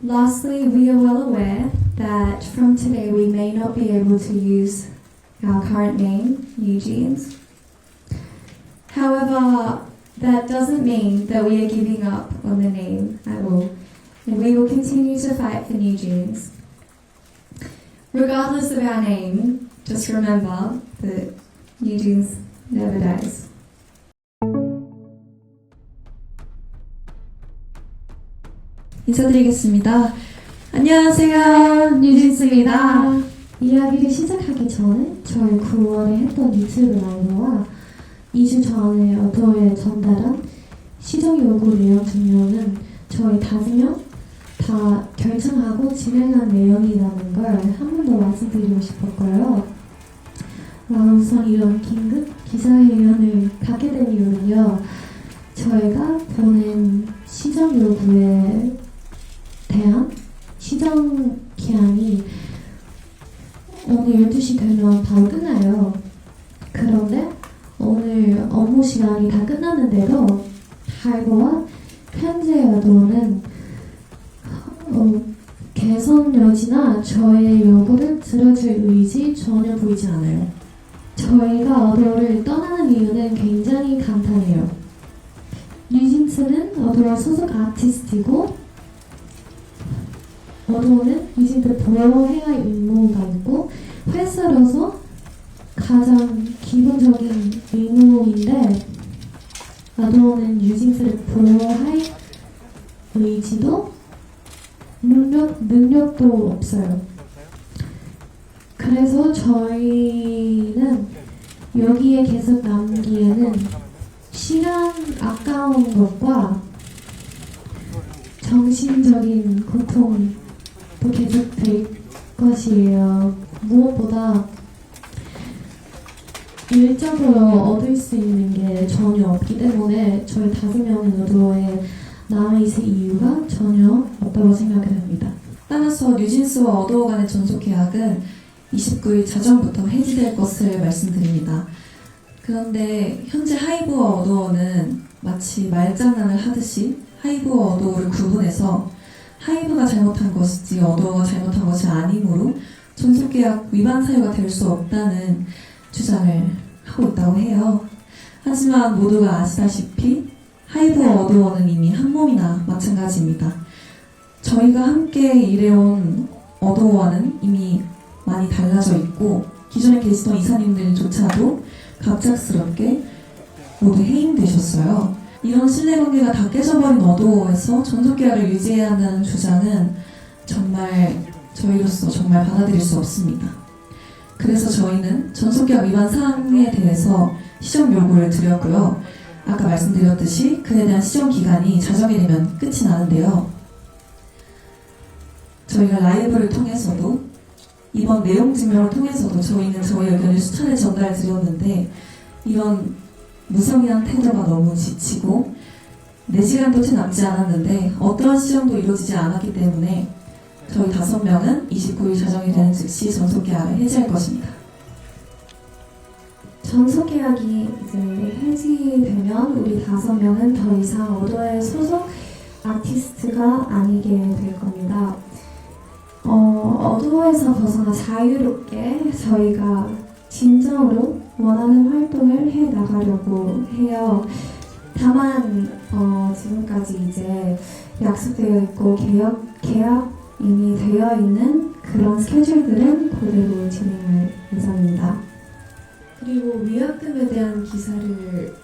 Lastly, we are well aware that from today we may not be able to use our current name, Eugenes. However, that doesn't mean that we are giving up on the name at all, and we will continue to fight for New. Regardless of our name, just remember that Jeans never dies. 인사드리겠습니다. 안녕하세요. 뉴진스입니다. 이야기를 시작하기 전에 저희 9월에 했던 유튜브 라이브와 2주 전에 어도에 전달한 시정 요구 내용 중요는 저희 다섯 명다 결정하고 진행한 내용이라는 걸 한 번 더 말씀드리고 싶었고요. 아, 우선 이런 긴급 기자회견을 갖게 된 이유는요. 저희가 보낸 시정 요구에 시정 기한이 오늘 12시 되면 바로 끝나요. 그런데 오늘 업무 시간이 다 끝났는데도 할거와 현재 여도는 어, 개선 여지나 저의 요구를 들어줄 의지 전혀 보이지 않아요. 저희가 어도를 떠나는 이유는 굉장히 간단해요. 뉴진스는 어도의 소속 아티스트이고 어도는 뉴진스를 보호해야 할 의무가 있고 회사로서 가장 기본적인 의무인데 어도는 뉴진스를 보호할 의지도 능력, 능력도 없어요. 그래서 저희는 여기에 계속 남기에는 시간 아까운 것과 정신적인 고통 도 계속 될 것이에요. 무엇보다 일적으로 얻을 수 있는 게 전혀 없기 때문에 저희 다섯 명의 노도에 남아있을 이유가 전혀 없다고 생각을 합니다. 따라서 뉴진스와 어도어 간의 전속 계약은 29일 자정부터 해지될 것을 말씀드립니다. 그런데 현재 하이브와 어도어는 마치 말장난을 하듯이 하이브와 어도어를 구분해서 하이브가 잘못한 것이지 어도어가 잘못한 것이 아니므로 전속 계약 위반 사유가 될 수 없다는 주장을 하고 있다고 해요. 하지만 모두가 아시다시피 하이브와 어도어는 이미 한 몸이나 마찬가지입니다. 저희가 함께 일해온 어도어와는 이미 많이 달라져 있고 기존에 계시던 이사님들조차도 갑작스럽게 모두 해임되셨어요. 이런 신뢰관계가 다 깨져버린 어도어에서 전속계약을 유지해야 한다는 주장은 정말 저희로서 정말 받아들일 수 없습니다. 그래서 저희는 전속계약 위반 사항에 대해서 시정 요구를 드렸고요. 아까 말씀드렸듯이 그에 대한 시정 기간이 자정이 되면 끝이 나는데요. 저희가 라이브를 통해서도 이번 내용 증명을 통해서도 저희는 저희 의견을 수차례 전달 드렸는데 이런 무성의한 태도가 너무 지치고 4시간도 채 남지 않았는데 어떠한 시정도 이루어지지 않았기 때문에 저희 다섯 명은 29일 자정이 되는 즉시 전속계약을 해지할 것입니다. 전속 계약이 이제 해지되면 우리 다섯 명은 더 이상 어도의 소속 아티스트가 아니게 될 겁니다. 어, 어도에서 벗어나 자유롭게 저희가 진정으로 원하는 활동을 해 나가려고 해요. 다만 어, 지금까지 이제 약속되어 있고 계약 계약 이미 되어 있는 그런 스케줄들은 그대로 진행할 예정입니다. 그리고 위약금에 대한 기사를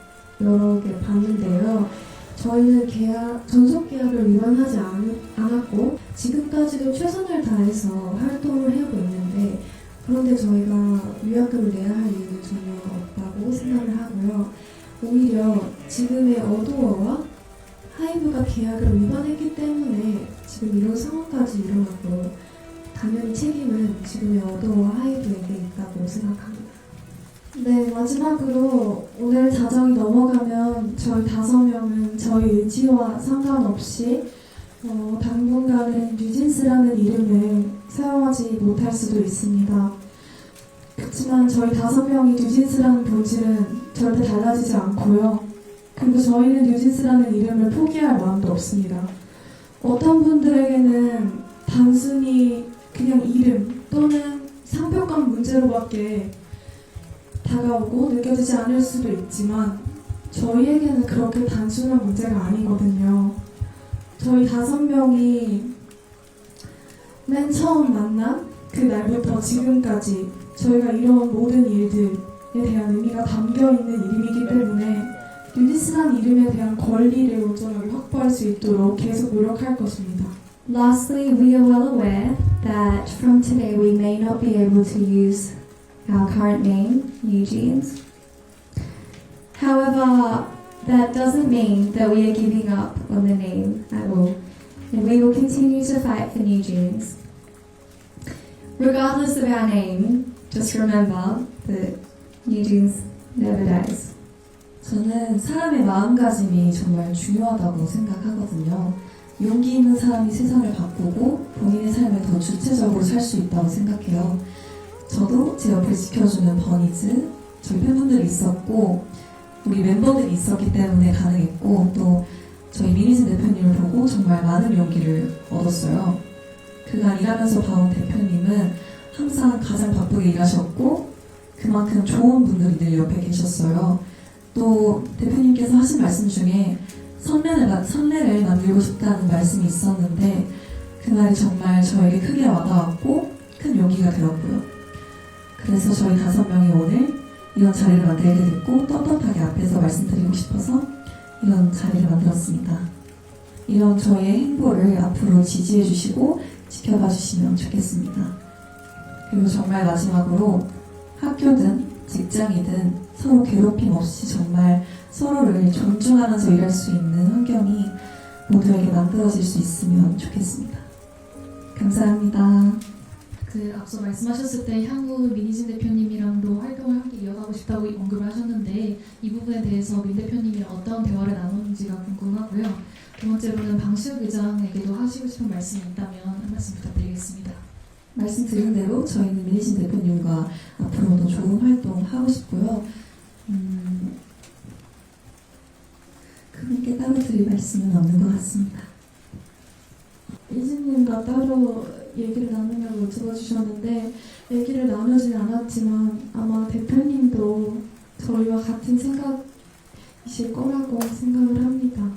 여러 개 봤는데요. 저희는 계약, 전속 계약을 위반하지 않, 않았고 지금까지도 최선을 다해서 활동을 해오고 있는데 그런데 저희가 위약금을 내야 할 이유는 전혀 없다고 생각을 하고요. 오히려 지금의 어도어와 하이브가 계약을 위반했기 때문에 지금 이런 상황까지 일어났고 당연히 책임은 지금의 어도어와 하이브에게 있다고 생각합니다. 네, 마지막으로 오늘 자정이 넘어가면 저희 다섯 명은 저희 의지와 상관없이 어, 당분간은 뉴진스라는 이름을 사용하지 못할 수도 있습니다. 그렇지만 저희 다섯 명이 뉴진스라는 본질은 절대 달라지지 않고요. 그리고 저희는 뉴진스라는 이름을 포기할 마음도 없습니다. 어떤 분들에게는 단순히 그냥 이름 또는 상표권 문제로밖에 다가오고 느껴지지 않을 수도 있지만 저희에게는 그렇게 단순한 문제가 아니거든요. 저희 다섯 명이 맨 처음 만난 그 날부터 지금까지 저희가 이뤄온 모든 일들에 대한 의미가 담겨 있는 이름이기 때문에 유니스란 이름에 대한 권리를 온전하게 확보할 수 있도록 계속 노력할 것입니다. Lastly, we are well aware that from today we may not be able to use our current name, Eugene's. However, that doesn't mean that we are giving up on the name at all, and we will continue to fight for New Jeans. Regardless of our name, just remember that Jeans never dies. 저는 사람의 마음가짐이 정말 중요하다고 생각하거든요. 용기 있는 사람이 세상을 바꾸고 본인의 삶을 더 주체적으로 살 수 있다고 생각해요. 저도 제 옆을 지켜주는 버니즈, 저희 팬분들이 있었고, 우리 멤버들이 있었기 때문에 가능했고, 또 저희 미니진 대표님을 보고 정말 많은 용기를 얻었어요. 그간 일하면서 봐온 대표님은 항상 가장 바쁘게 일하셨고, 그만큼 좋은 분들이 늘 옆에 계셨어요. 또 대표님께서 하신 말씀 중에 선례를, 마- 선례를 만들고 싶다는 말씀이 있었는데 그 말이 정말 저에게 크게 와닿았고 큰 용기가 되었고요. 그래서 저희 다섯 명이 오늘 이런 자리를 만들게 됐고 떳떳하게 앞에서 말씀드리고 싶어서 이런 자리를 만들었습니다. 이런 저의 행보를 앞으로 지지해 주시고 지켜봐 주시면 좋겠습니다. 그리고 정말 마지막으로 학교든 직장이든 서로 괴롭힘 없이 정말 서로를 존중하면서 일할 수 있는 환경이 모두에게 만들어질 수 있으면 좋겠습니다. 감사합니다. 그 앞서 말씀하셨을 때 향후 민희진 대표님이랑도 활동을 함께 이어가고 싶다고 언급을 하셨는데 이 부분에 대해서 민 대표님이랑 어떤 대화를 나눴는지가 궁금하고요. 두 번째로는 방시혁 의장에게도 하시고 싶은 말씀이 있다면 한 말씀 부탁드리겠습니다. 말씀드린 대로 저희는 민희진 대표님과 앞으로도 좋은 활동 하고 싶고요. 음, 그분께 따로 드릴 말씀은 없는 것 같습니다. 이진님과 따로 얘기를 나누냐고 여쭤봐주셨는데 얘기를 나누진 않았지만 아마 대표님도 저희와 같은 생각이실 거라고 생각을 합니다.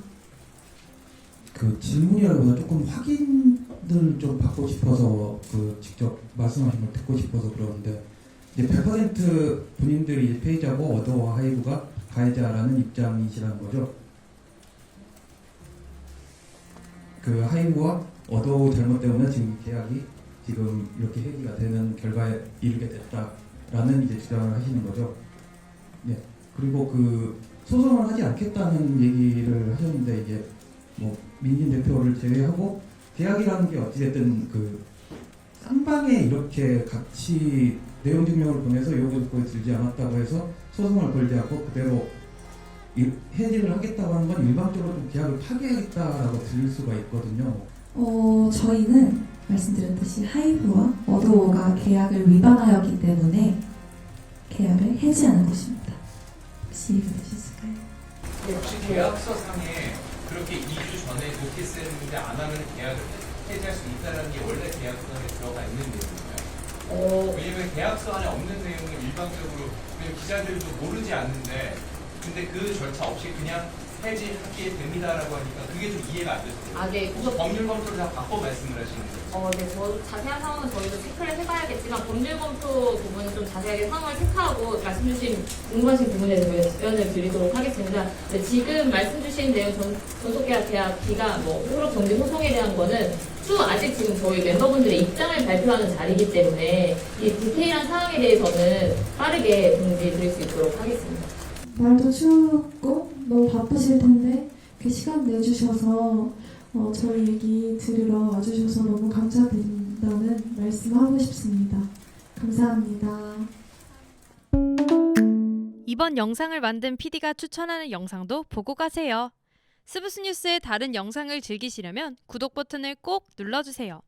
그 질문이라기보다 조금 확인을 좀 받고 싶어서 그 직접 말씀하신 걸 듣고 싶어서 그러는데 이제 100% 본인들이 페이지하고 어도와 하이브가 가해자라는 입장이시라는 거죠. 그 하이브와 어도 잘못 때문에 지금 이 계약이 지금 이렇게 해지가 되는 결과에 이르게 됐다라는 이제 주장을 하시는 거죠. 예. 그리고 그 소송을 하지 않겠다는 얘기를 하셨는데 이게 뭐 민진 대표를 제외하고 계약이라는 게 어찌됐든 그 쌍방에 이렇게 같이 내용 증명을 보내서 요구 조건에 들지 않았다고 해서 소송을 걸지 않고 그대로 일- 해지를 하겠다고 하는 건 일방적으로 좀 계약을 파기하겠다라고 들릴 수가 있거든요. 어, 저희는 말씀드렸듯이 하이브와 어도가 계약을 위반하였기 때문에 계약을 해지하는 것입니다. 혹시 이해가 되셨을까요? 혹시 계약서상에 그렇게 2주 전에 노티스 했는데 안 하면 계약을 해지할 수 있다는 게 원래 계약서에 들어가 있는 내용인가요? 어, 왜냐면 계약서 안에 없는 내용을 일방적으로 왜냐면 기자들도 모르지 않는데 근데 그 절차 없이 그냥 해지하게 됩니다라고 하니까 그게 좀 이해가 안 됐어요. 아, 네. 그래서 법률 검토를 다 바꿔 말씀을 하시는 거죠. 어, 네. 저 자세한 상황은 저희도 체크를 해봐야겠지만 법률 검토 부분은 좀 자세하게 상황을 체크하고 말씀 주신 궁금하신 부분에 대해서 답변을 드리도록 하겠습니다. 네, 지금 말씀 주신 내용 전, 전속계약 계약 기간, 뭐 소록 정지 소송에 대한 거는 추후 아직 지금 저희 멤버분들의 입장을 발표하는 자리이기 때문에 이 디테일한 사항에 대해서는 빠르게 공지 드릴 수 있도록 하겠습니다. 말도 추웠고 너무 바쁘실 텐데 그 시간 내주셔서 어, 저희 얘기 들으러 와주셔서 너무 감사드린다는 말씀하고 싶습니다. 감사합니다. 이번 영상을 만든 PD가 추천하는 영상도 보고 가세요. 스브스 뉴스의 다른 영상을 즐기시려면 구독 버튼을 꼭 눌러주세요.